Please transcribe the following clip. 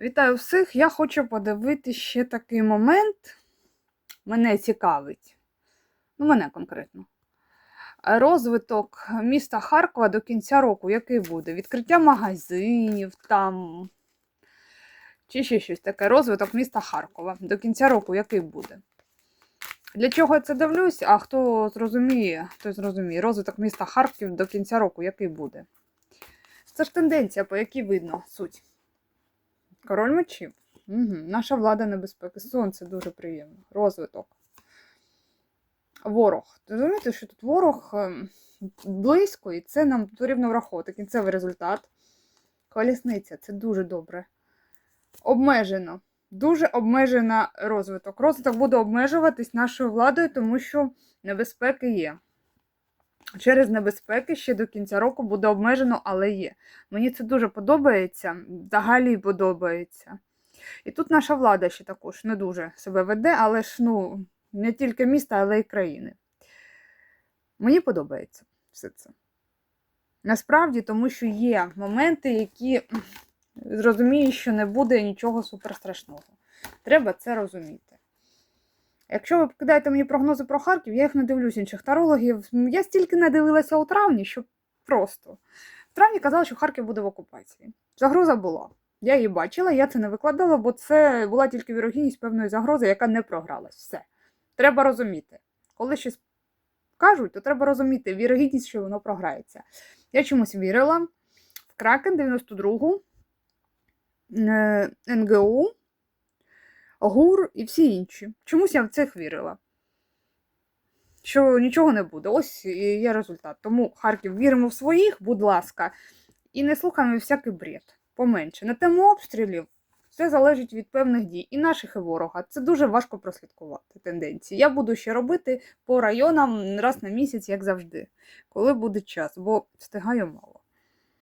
Вітаю всіх! Я хочу подивити ще такий момент. Мене цікавить. Ну, мене конкретно. Розвиток міста Харкова до кінця року, який буде? Відкриття магазинів там. Чи ще щось таке. Розвиток міста Харкова до кінця року, який буде? Для чого я це дивлюсь? А хто зрозуміє, той зрозуміє. Розвиток міста Харків до кінця року, який буде? Це ж тенденція, по якій видно суть. Король мечів. Угу. Наша влада небезпеки. Сонце дуже приємно. Розвиток. Ворог. Розумієте, що тут ворог ем, близько, і це нам потрібно враховувати. Кінцевий результат. Колісниця це дуже добре. Обмежено. Дуже обмежена розвиток. Розвиток буде обмежуватись нашою владою, тому що небезпеки є. Через небезпеки ще до кінця року буде обмежено, але є. Мені це дуже подобається, взагалі подобається. І тут наша влада ще також не дуже себе веде, але ж ну, не тільки міста, але й країни. Мені подобається все це. Насправді, тому що є моменти, які зрозумієш, що не буде нічого суперстрашного. Треба це розуміти. Якщо ви кидаєте мені прогнози про Харків, я їх не дивлюсь інших тарологів. Я стільки не дивилася у травні, що просто. В травні казали, що Харків буде в окупації. Загроза була. Я її бачила, я це не викладала, бо це була тільки вірогідність певної загрози, яка не програлась. Все. Треба розуміти. Коли щось кажуть, то треба розуміти вірогідність, що воно програється. Я чомусь вірила в Кракен 92-гу, е, НГУ, ГУР і всі інші. Чомусь я в цих вірила. Що нічого не буде. Ось є результат. Тому Харків віримо в своїх, будь ласка, і не слухаємо всякий бред. Поменше. На тему обстрілів все залежить від певних дій і наших, і ворога. Це дуже важко прослідкувати тенденції. Я буду ще робити по районам раз на місяць, як завжди, коли буде час, бо встигаю мало.